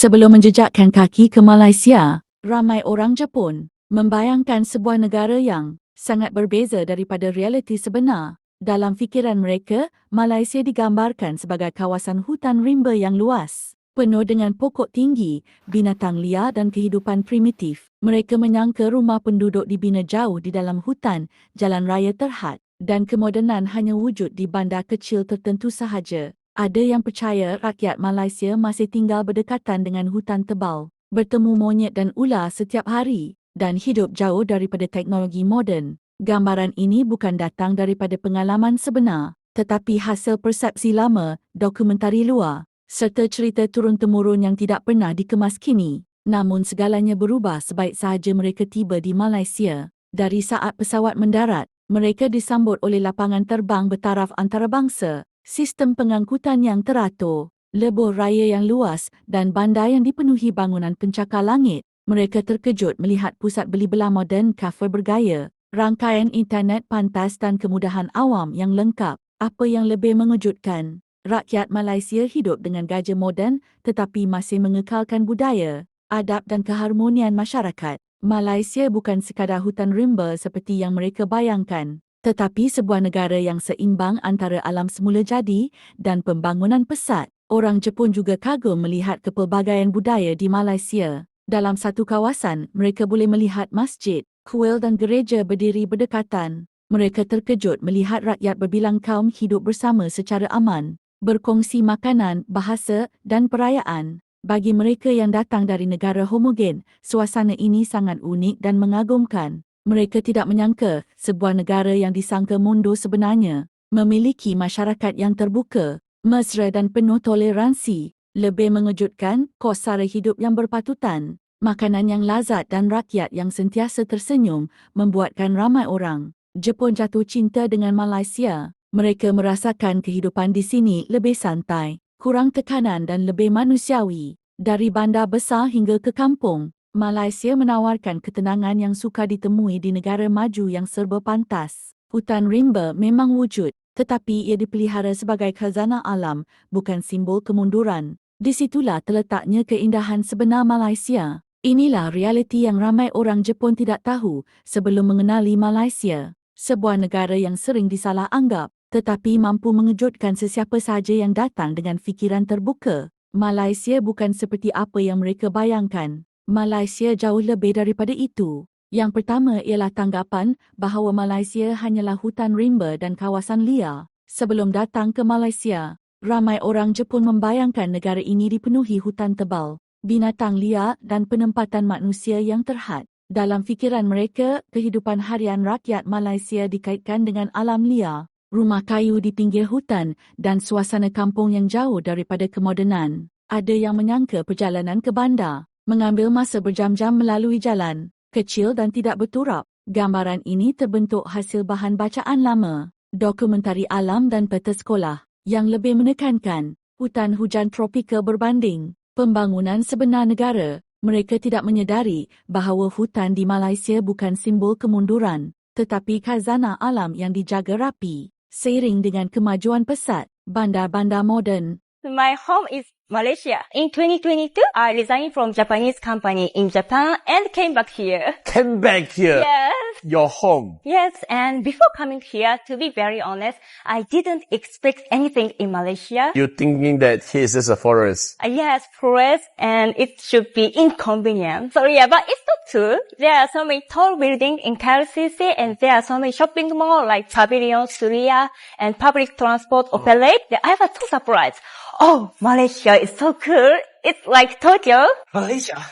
Sebelum menjejakkan kaki ke Malaysia, ramai orang Jepun membayangkan sebuah negara yang sangat berbeza daripada realiti sebenar. Dalam fikiran mereka, Malaysia digambarkan sebagai kawasan hutan rimba yang luas, penuh dengan pokok tinggi, binatang liar dan kehidupan primitif. Mereka menyangka rumah penduduk dibina jauh di dalam hutan, jalan raya terhad dan kemodenan hanya wujud di bandar kecil tertentu sahaja. Ada yang percaya rakyat Malaysia masih tinggal berdekatan dengan hutan tebal, bertemu monyet dan ular setiap hari dan hidup jauh daripada teknologi moden. Gambaran ini bukan datang daripada pengalaman sebenar, tetapi hasil persepsi lama, dokumentari luar, serta cerita turun-temurun yang tidak pernah dikemas kini. Namun segalanya berubah sebaik sahaja mereka tiba di Malaysia. Dari saat pesawat mendarat, mereka disambut oleh lapangan terbang bertaraf antarabangsa, sistem pengangkutan yang teratur, lebuh raya yang luas dan bandar yang dipenuhi bangunan pencakar langit. Mereka terkejut melihat pusat beli belah moden kafe bergaya, rangkaian internet pantas dan kemudahan awam yang lengkap. Apa yang lebih mengejutkan, rakyat Malaysia hidup dengan gajah moden tetapi masih mengekalkan budaya, adab dan keharmonian masyarakat. Malaysia bukan sekadar hutan rimba seperti yang mereka bayangkan, tetapi sebuah negara yang seimbang antara alam semula jadi dan pembangunan pesat. Orang Jepun juga kagum melihat kepelbagaian budaya di Malaysia. Dalam satu kawasan, mereka boleh melihat masjid, kuil dan gereja berdiri berdekatan. Mereka terkejut melihat rakyat berbilang kaum hidup bersama secara aman, berkongsi makanan, bahasa dan perayaan. Bagi mereka yang datang dari negara homogen, suasana ini sangat unik dan mengagumkan. Mereka tidak menyangka sebuah negara yang disangka mundur sebenarnya memiliki masyarakat yang terbuka, mesra dan penuh toleransi. Lebih mengejutkan, kos sara hidup yang berpatutan, makanan yang lazat dan rakyat yang sentiasa tersenyum membuatkan ramai orang Jepun jatuh cinta dengan Malaysia. Mereka merasakan kehidupan di sini lebih santai, kurang tekanan dan lebih manusiawi. Dari bandar besar hingga ke kampung, Malaysia menawarkan ketenangan yang suka ditemui di negara maju yang serba pantas. Hutan rimba memang wujud, tetapi ia dipelihara sebagai khazanah alam, bukan simbol kemunduran. Di situlah terletaknya keindahan sebenar Malaysia. Inilah realiti yang ramai orang Jepun tidak tahu sebelum mengenali Malaysia. Sebuah negara yang sering disalah anggap, tetapi mampu mengejutkan sesiapa sahaja yang datang dengan fikiran terbuka. Malaysia bukan seperti apa yang mereka bayangkan. Malaysia jauh lebih daripada itu. Yang pertama ialah tanggapan bahawa Malaysia hanyalah hutan rimba dan kawasan liar. Sebelum datang ke Malaysia, ramai orang Jepun membayangkan negara ini dipenuhi hutan tebal, binatang liar dan penempatan manusia yang terhad. Dalam fikiran mereka, kehidupan harian rakyat Malaysia dikaitkan dengan alam liar, rumah kayu di pinggir hutan dan suasana kampung yang jauh daripada kemodenan. Ada yang menyangka perjalanan ke bandar, mengambil masa berjam-jam melalui jalan, kecil dan tidak berturap. Gambaran ini terbentuk hasil bahan bacaan lama, dokumentari alam dan peta sekolah yang lebih menekankan hutan hujan tropika berbanding pembangunan sebenar negara. Mereka tidak menyedari bahawa hutan di Malaysia bukan simbol kemunduran, tetapi khazanah alam yang dijaga rapi. Seiring dengan kemajuan pesat, bandar-bandar moden My home is Malaysia. In 2022, I resigned from Japanese company in Japan and came back here. Came back here. Yes. Your home. Yes, and before coming here, to be very honest, I didn't expect anything in Malaysia. You're thinking that here is just a forest. Uh, yes, forest, and it should be inconvenient. So yeah, but it's not true. There are so many tall buildings in KLCC, and there are so many shopping malls like Pavilion, Suria and public transport operate. I was so surprised. Oh, Malaysia it's so cool. It's like Tokyo. Malaysia.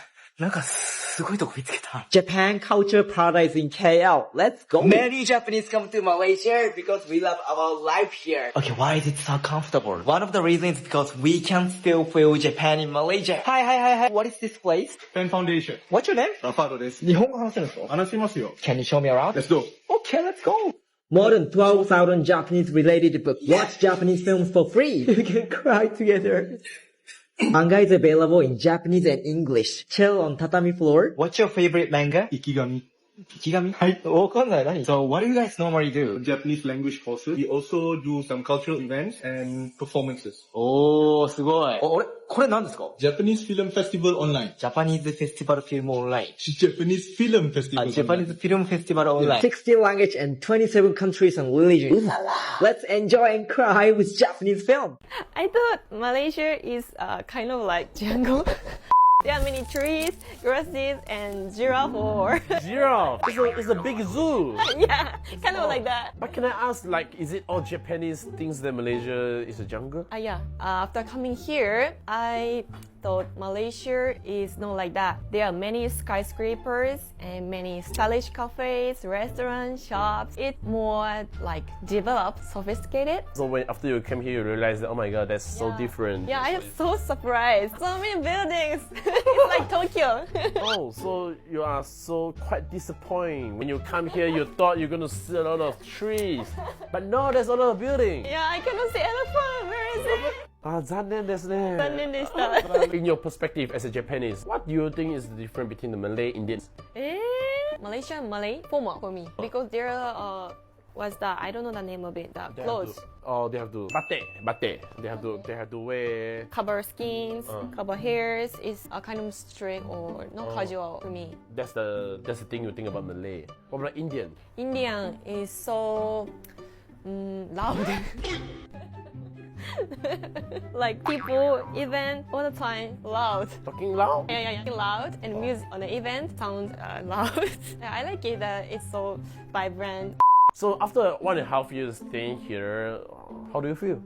Japan Culture Paradise in KL. Let's go. Many Japanese come to Malaysia because we love our life here. Okay, why is it so comfortable? One of the reasons is because we can still feel Japan in Malaysia. Hi, hi, hi, hi. What is this place? Pen Foundation. What's your name? ラファードです。日本語話せるんですか話しますよ。Can you show me around? Let's go. Okay, let's go. More than 12,000 Japanese related books. Watch Japanese films for free. You can cry together. Manga is available in Japanese and English. Chill on tatami floor. What's your favorite manga? 生 き神。 池上はい。わかんない。何 So what do you guys normally do? Japanese language courses. We also do some cultural events and performances. おー、すごい。お、俺、これ何ですか Japanese Film Festival Online. ジャパニーズフェスティバルフィルムオンライン。 Japanese Film Festival あ、ジャパニー Online. ズフィルムフェスティバルオンライン。60 language and 27 countries and religions. Let's enjoy and cry with Japanese film. I thought Malaysia is uh, kind of like jungle. there are many trees, grasses, and giraffe or Giraffe. It's a, it's a big zoo. yeah, kind of like that. But can I ask, like, is it all Japanese thinks that Malaysia is a jungle? Uh, yeah, uh, after coming here, I thought Malaysia is not like that. There are many skyscrapers and many stylish cafes, restaurants, shops. It's more like developed, sophisticated. So when after you came here, you realize that oh my god, that's so different. Yeah, I am so surprised. So many buildings. it's like Tokyo. Oh, so you are so quite disappointed when you come here. You thought you're gonna see a lot of trees, but no, there's a lot of building. yeah, I cannot see elephant. Where is it? Ah, 残念ですね.残念でした。 In your perspective as a Japanese, what do you think is the difference between the Malay Indians? Eh? Malaysia Malay formal for me because there are uh, what's that? I don't know the name of it. The They have clothes. to- oh, they have to batik, batik. They have to they have to wear. cover skins, Uh. cover hairs is a kind of strict or not Oh. casual for me. That's the that's the thing you think about Malay. What about Indian? Indian is so mm, loud. like people event all the time loud. Talking loud. Yeah, yeah, yeah. Loud and music on the event sounds uh, loud. yeah, I like it that it's so vibrant. So after one and a half years staying here, how do you feel?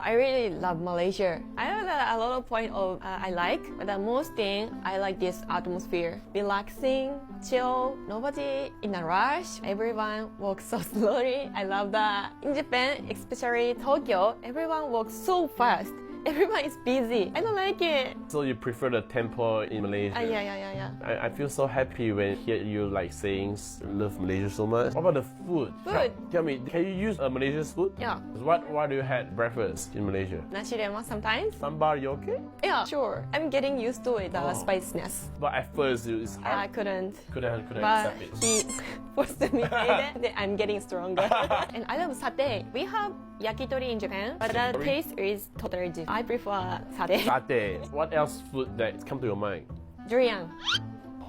I really love Malaysia. I have a lot of point of uh, I like, but the most thing I like this atmosphere. Relaxing, chill, nobody in a rush. Everyone walks so slowly. I love that. In Japan, especially Tokyo, everyone walks so fast. Everyone is busy. I don't like it. So you prefer the tempo in Malaysia? Uh, yeah, yeah, yeah, yeah. I, I feel so happy when hear you like saying love Malaysia so much. What about the food? Food. Tell me, can you use uh, Malaysian food? Yeah. What what do you had breakfast in Malaysia? Nasi lemak sometimes. Sambar, you okay? Yeah, sure. I'm getting used to it, the Oh. spiciness. But at first it's I couldn't. couldn't couldn't But accept it. he forced me to eat it. Then I'm getting stronger. and I love satay. We have yakitori in Japan, but the taste is totally different. I prefer satay. Satay. What else food that come to your mind? Durian.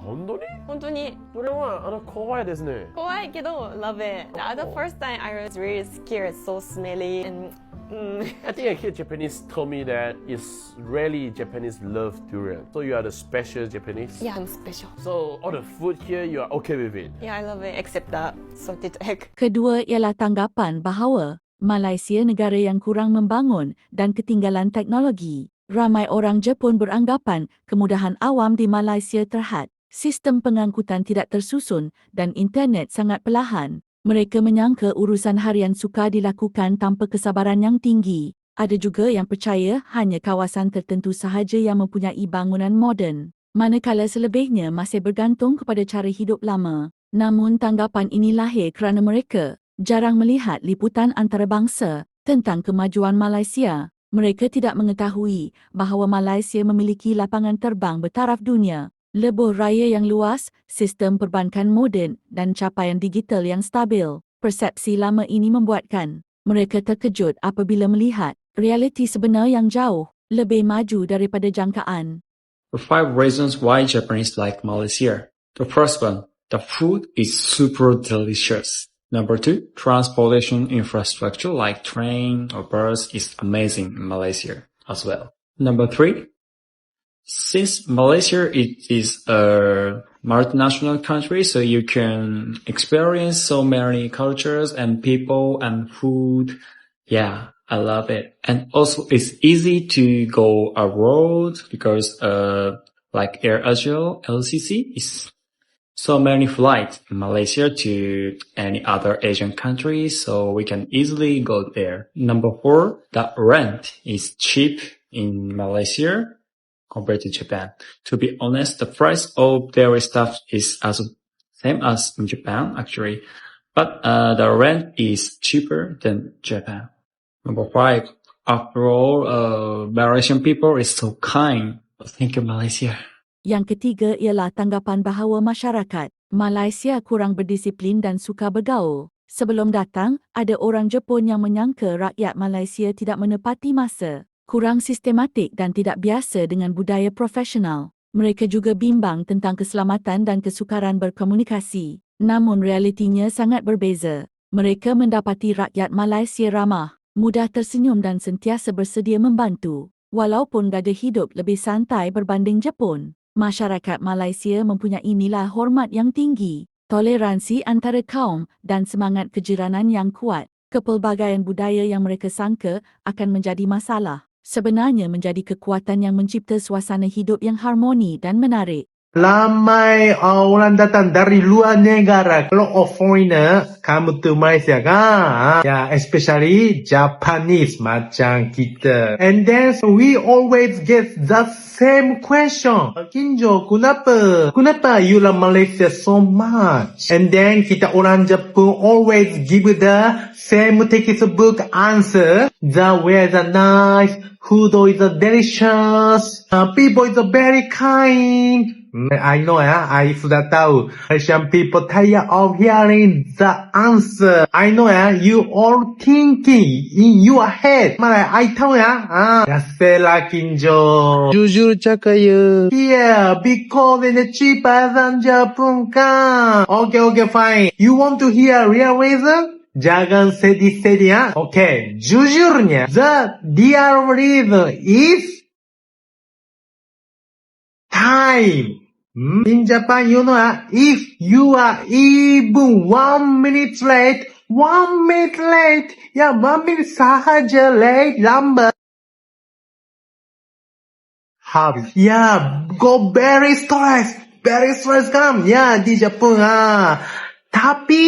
本当に本当にこれはあの怖いですね。怖いけど love it. The other first time I was really scared, so smelly and mm, I think I hear Japanese told me that it's rarely Japanese love durian. So you are the special Japanese. yeah, I'm special. So all the food here you are okay with it. Yeah, I love it except the salted egg. Kedua ialah tanggapan bahawa Malaysia negara yang kurang membangun dan ketinggalan teknologi. Ramai orang Jepun beranggapan kemudahan awam di Malaysia terhad. Sistem pengangkutan tidak tersusun dan internet sangat perlahan. Mereka menyangka urusan harian sukar dilakukan tanpa kesabaran yang tinggi. Ada juga yang percaya hanya kawasan tertentu sahaja yang mempunyai bangunan moden. Manakala selebihnya masih bergantung kepada cara hidup lama. Namun tanggapan ini lahir kerana mereka jarang melihat liputan antarabangsa tentang kemajuan Malaysia. Mereka tidak mengetahui bahawa Malaysia memiliki lapangan terbang bertaraf dunia, lebuh raya yang luas, sistem perbankan moden dan capaian digital yang stabil. Persepsi lama ini membuatkan mereka terkejut apabila melihat realiti sebenar yang jauh lebih maju daripada jangkaan. The five reasons why Japanese like Malaysia. The first one, the food is super delicious. Number two, transportation infrastructure like train or bus is amazing in Malaysia as well. Number three, since Malaysia it is a multinational country, so you can experience so many cultures and people and food. Yeah, I love it. And also it's easy to go abroad because, uh, like Air Asia LCC is so many flights in Malaysia to any other Asian country, so we can easily go there. Number four, the rent is cheap in Malaysia compared to Japan. To be honest, the price of dairy stuff is as same as in Japan actually, but uh, the rent is cheaper than Japan. Number five, after all, uh, Malaysian people is so kind. Thank you, Malaysia. Yang ketiga ialah tanggapan bahawa masyarakat Malaysia kurang berdisiplin dan suka bergaul. Sebelum datang, ada orang Jepun yang menyangka rakyat Malaysia tidak menepati masa, kurang sistematik dan tidak biasa dengan budaya profesional. Mereka juga bimbang tentang keselamatan dan kesukaran berkomunikasi. Namun realitinya sangat berbeza. Mereka mendapati rakyat Malaysia ramah, mudah tersenyum dan sentiasa bersedia membantu. Walaupun gaya hidup lebih santai berbanding Jepun masyarakat Malaysia mempunyai nilai hormat yang tinggi, toleransi antara kaum dan semangat kejiranan yang kuat. Kepelbagaian budaya yang mereka sangka akan menjadi masalah, sebenarnya menjadi kekuatan yang mencipta suasana hidup yang harmoni dan menarik. Ramai orang datang dari luar negara. Lot of foreigner come to Malaysia kan. Yeah, especially Japanese macam kita. And then we always get the same question. Kinjo, kenapa? Kenapa you love Malaysia so much? And then kita orang Jepun always give the same textbook answer. The weather nice, food is delicious, uh, people is very kind. I know ya, I sudah tahu. Malaysian people tired of hearing the answer. I know ya, you all thinking in your head. Malah I tahu eh? ya. Ah, biasalah Kinjo. Jujur cakap ya. Yeah, because the cheaper than Japan. Okay, okay, fine. You want to hear real reason? Jangan sedih-sedih ah. ya. Okay, jujurnya, the real reason is time. Hmm? In Japan, you know, ah, if you are even one minute late, one minute late, ya one minute sahaja late, lambat. Habis. Ya, go very stress. Very stress kan? Ya, di Jepun. Ah. Tapi,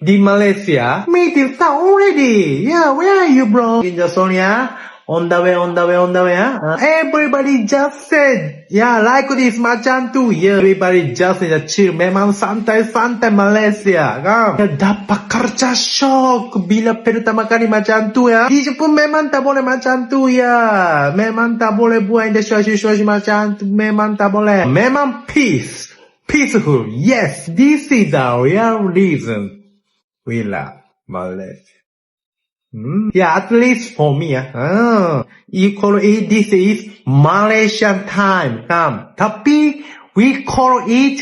di Malaysia, meeting start already. Yeah, where are you, bro? In Jasonia, on the way, on the way, on the way. Huh? Everybody just said, yeah, like this macam tu. Yeah, everybody just said, chill. Memang santai-santai Malaysia. Kan? Ya, dapat kerja shock bila pertama kali macam tu ya. Di Jepun memang tak boleh macam tu ya. Memang tak boleh buat industri-industri macam tu. Memang tak boleh. Memang peace. Peaceful. Yes, this is the real reason we love Malaysia. Hmm. Yeah, at least for me. you call it, this is Malaysian time. Come. Tapi, we call it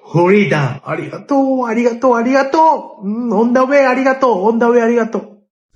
Florida. Arigato, arigato, arigato. Mm, on the way, arigato. On the way, arigato.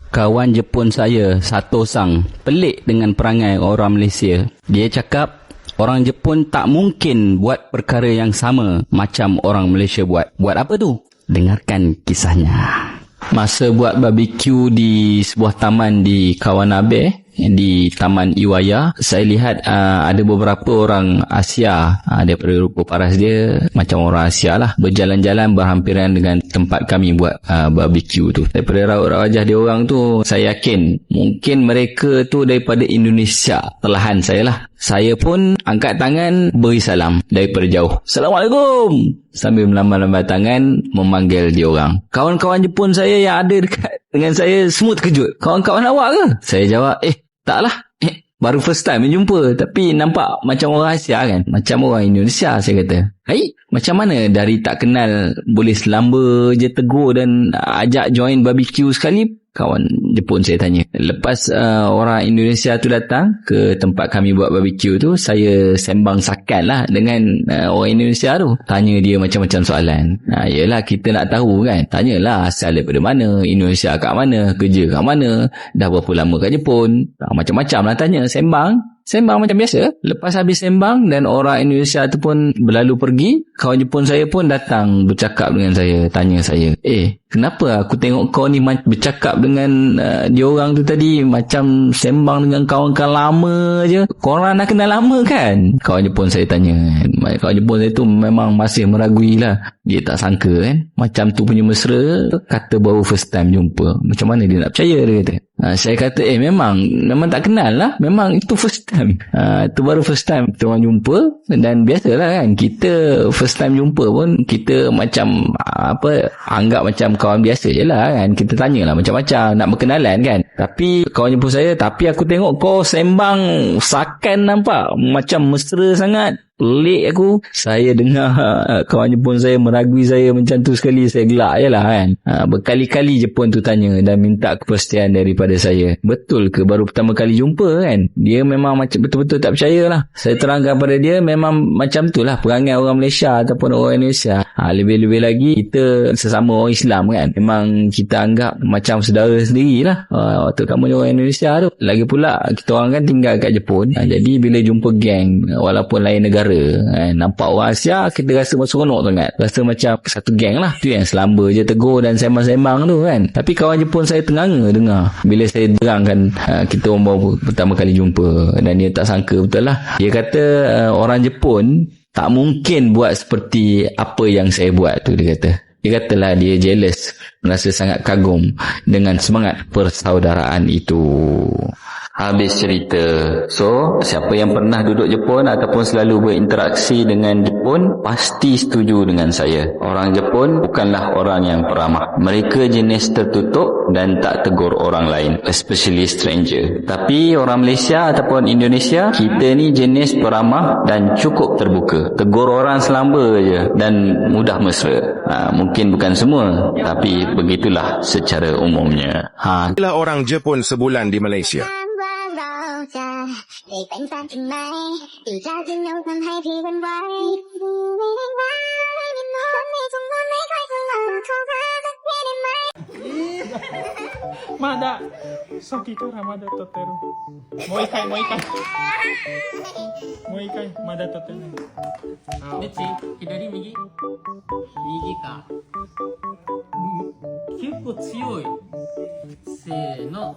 Kawan Jepun saya, Sato Sang, pelik dengan perangai orang Malaysia. Dia cakap, orang Jepun tak mungkin buat perkara yang sama macam orang Malaysia buat. Buat apa tu? Dengarkan kisahnya. Masa buat barbecue di sebuah taman di Kawanabe, di Taman Iwaya, saya lihat uh, ada beberapa orang Asia uh, daripada rupa paras dia macam orang Asia lah berjalan-jalan berhampiran dengan tempat kami buat uh, barbecue tu. Daripada raut-raut wajah dia orang tu, saya yakin mungkin mereka tu daripada Indonesia. Telahan saya lah. Saya pun angkat tangan beri salam daripada jauh. Assalamualaikum. Sambil melambai-lambai tangan memanggil dia orang. Kawan-kawan Jepun saya yang ada dekat dengan saya semua terkejut. Kawan-kawan awak ke? Saya jawab, eh taklah. Eh, baru first time jumpa. Tapi nampak macam orang Asia kan? Macam orang Indonesia saya kata. Hai, macam mana dari tak kenal boleh selamba je tegur dan ajak join barbecue sekali? Kawan Jepun saya tanya. Lepas uh, orang Indonesia tu datang ke tempat kami buat barbecue tu, saya sembang sakan lah dengan uh, orang Indonesia tu. Tanya dia macam-macam soalan. Nah, yelah kita nak tahu kan. Tanyalah asal daripada mana, Indonesia kat mana, kerja kat mana, dah berapa lama kat Jepun. Nah, macam-macam lah tanya, sembang. Sembang macam biasa. Lepas habis sembang dan orang Indonesia tu pun berlalu pergi, kawan Jepun saya pun datang bercakap dengan saya, tanya saya, "Eh, kenapa aku tengok kau ni bercakap dengan uh, dia orang tu tadi macam sembang dengan kawan-kawan lama je. Korang dah kenal lama kan?" Kawan Jepun saya tanya. Kawan Jepun saya tu memang masih meragui lah. Dia tak sangka kan. Macam tu punya mesra, kata baru first time jumpa. Macam mana dia nak percaya dia kata. Ha, saya kata eh memang memang tak kenal lah memang itu first time ha, itu baru first time kita orang jumpa dan biasalah kan kita first time jumpa pun kita macam apa anggap macam kawan biasa je lah kan. Kita tanyalah macam-macam nak berkenalan kan. Tapi kawan jumpa saya tapi aku tengok kau sembang sakan nampak. Macam mesra sangat pelik aku. Saya dengar uh, kawan Jepun saya meragui saya macam tu sekali. Saya gelak je lah kan. Uh, berkali-kali Jepun tu tanya dan minta kepastian daripada saya. Betul ke baru pertama kali jumpa kan? Dia memang macam betul-betul tak percaya lah. Saya terangkan pada dia memang macam tu lah perangai orang Malaysia ataupun orang Indonesia. Ha, lebih-lebih lagi kita sesama orang Islam kan. Memang kita anggap macam saudara sendiri lah. Uh, terutama orang Indonesia tu. Lagi pula kita orang kan tinggal kat Jepun. Jadi bila jumpa geng walaupun lain negara kan, nampak orang Asia kita rasa seronok sangat. Rasa macam satu geng lah. Tu yang selamba je tegur dan sembang-sembang tu kan. Tapi kawan Jepun saya tenganga dengar. Bila saya terangkan uh, kita orang baru pertama kali jumpa dan dia tak sangka betul lah. Dia kata uh, orang Jepun tak mungkin buat seperti apa yang saya buat tu dia kata. Dia katalah dia jealous, merasa sangat kagum dengan semangat persaudaraan itu. Habis cerita. So, siapa yang pernah duduk Jepun ataupun selalu berinteraksi dengan Jepun, pasti setuju dengan saya. Orang Jepun bukanlah orang yang peramah. Mereka jenis tertutup dan tak tegur orang lain, especially stranger. Tapi orang Malaysia ataupun Indonesia, kita ni jenis peramah dan cukup terbuka. Tegur orang selamba je dan mudah mesra. Ha, mungkin bukan semua, tapi begitulah secara umumnya. Ha, Inilah orang Jepun sebulan di Malaysia. 자 내딴 같은 말 이자진 영상 할 필요는 why Mada, sakika ra mada totero. Moikai, moikai. Moikai, mada totero. Let's see, kidari migi. Migi ừ, ừ. ka. 結構強い。せーの。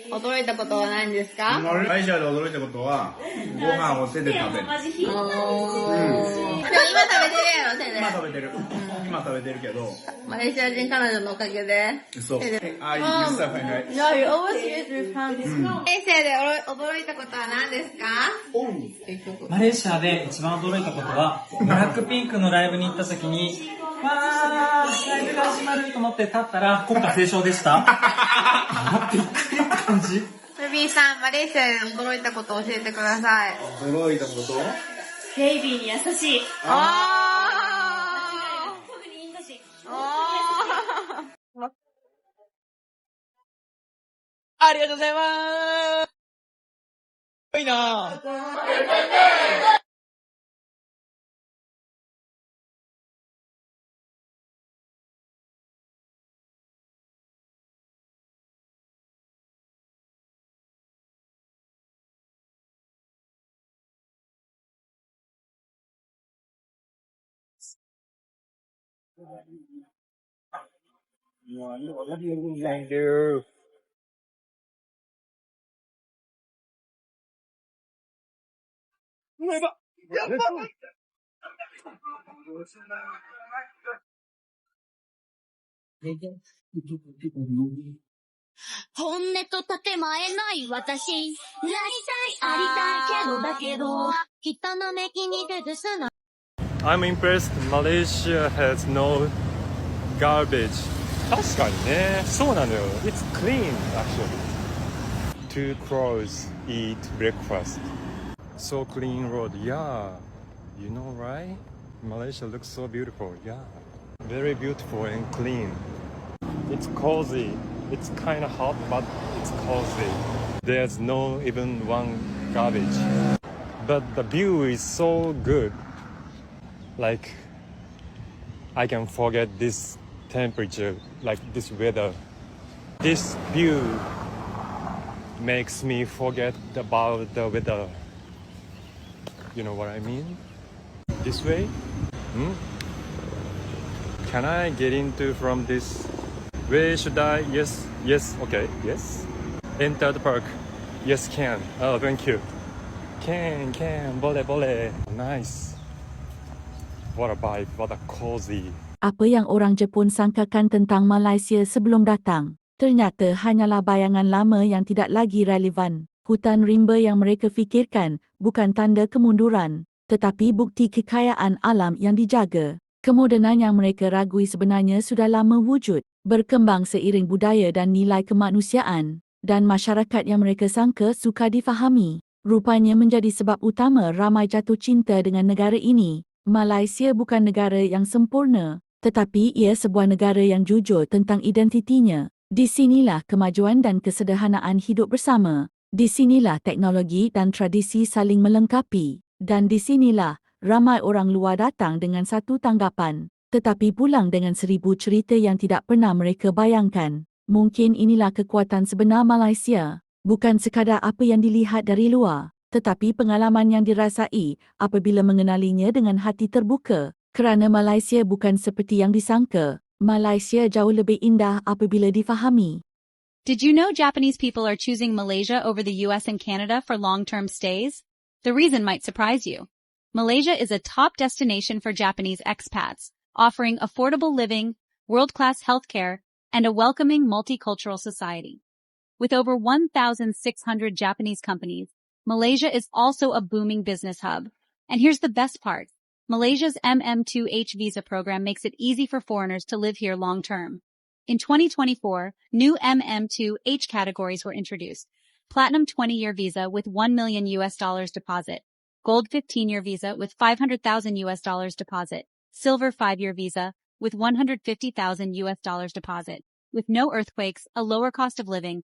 驚いたことは何ですか？マレーシアで驚いたことは、ご飯を手で食べる。今食べてるやろ手で今食べてる。今食べてるけど、マレーシア人彼女のおかげでそう。手で I use the pen, right? No, you always use your hands. マレーシアで驚いたことは何ですか？マレーシアで一番驚いたことは、ブラックピンクのライブに行った時に、わー、ライブが始まると思って立ったら、国歌斉唱でした？びっくりって感じ？ルビーさん、マレーシアで驚いたことを教えてください。驚いたこと？ベイビーに優しい。あー。特にインド人。おー。ありがとうございますもう、もう、だって言うんだ。やばや本音と建前ない。私。なりたい、ありたい。けどだけど、人の目気に出ずすな。I'm impressed Malaysia has no garbage 確かにねそうなのよ It's clean actually Two crows eat breakfast So clean road yeah You know right Malaysia looks so beautiful yeah Very beautiful and clean It's cozy It's kind of hot but it's cozy There's no even one garbage But the view is so good like I can forget this temperature, like this weather. This view makes me forget about the weather. You know what I mean? This way? Hmm? Can I get into from this? Where should I? Yes, yes, okay, yes. Enter the park. Yes, can. Oh, thank you. Can, can, boleh, boleh. Nice. What a vibe, what a cozy. Apa yang orang Jepun sangkakan tentang Malaysia sebelum datang, ternyata hanyalah bayangan lama yang tidak lagi relevan. Hutan rimba yang mereka fikirkan bukan tanda kemunduran, tetapi bukti kekayaan alam yang dijaga. Kemodenan yang mereka ragui sebenarnya sudah lama wujud, berkembang seiring budaya dan nilai kemanusiaan, dan masyarakat yang mereka sangka suka difahami. Rupanya menjadi sebab utama ramai jatuh cinta dengan negara ini. Malaysia bukan negara yang sempurna, tetapi ia sebuah negara yang jujur tentang identitinya. Di sinilah kemajuan dan kesederhanaan hidup bersama. Di sinilah teknologi dan tradisi saling melengkapi. Dan di sinilah ramai orang luar datang dengan satu tanggapan, tetapi pulang dengan seribu cerita yang tidak pernah mereka bayangkan. Mungkin inilah kekuatan sebenar Malaysia, bukan sekadar apa yang dilihat dari luar, tetapi pengalaman yang dirasai apabila mengenalinya dengan hati terbuka. Kerana Malaysia bukan seperti yang disangka, Malaysia jauh lebih indah apabila difahami. Did you know Japanese people are choosing Malaysia over the US and Canada for long-term stays? The reason might surprise you. Malaysia is a top destination for Japanese expats, offering affordable living, world-class healthcare, and a welcoming multicultural society. With over 1,600 Japanese companies, Malaysia is also a booming business hub. And here's the best part. Malaysia's MM2H visa program makes it easy for foreigners to live here long term. In 2024, new MM2H categories were introduced. Platinum 20-year visa with 1 million US dollars deposit. Gold 15-year visa with 500,000 US dollars deposit. Silver 5-year visa with 150,000 US dollars deposit. With no earthquakes, a lower cost of living,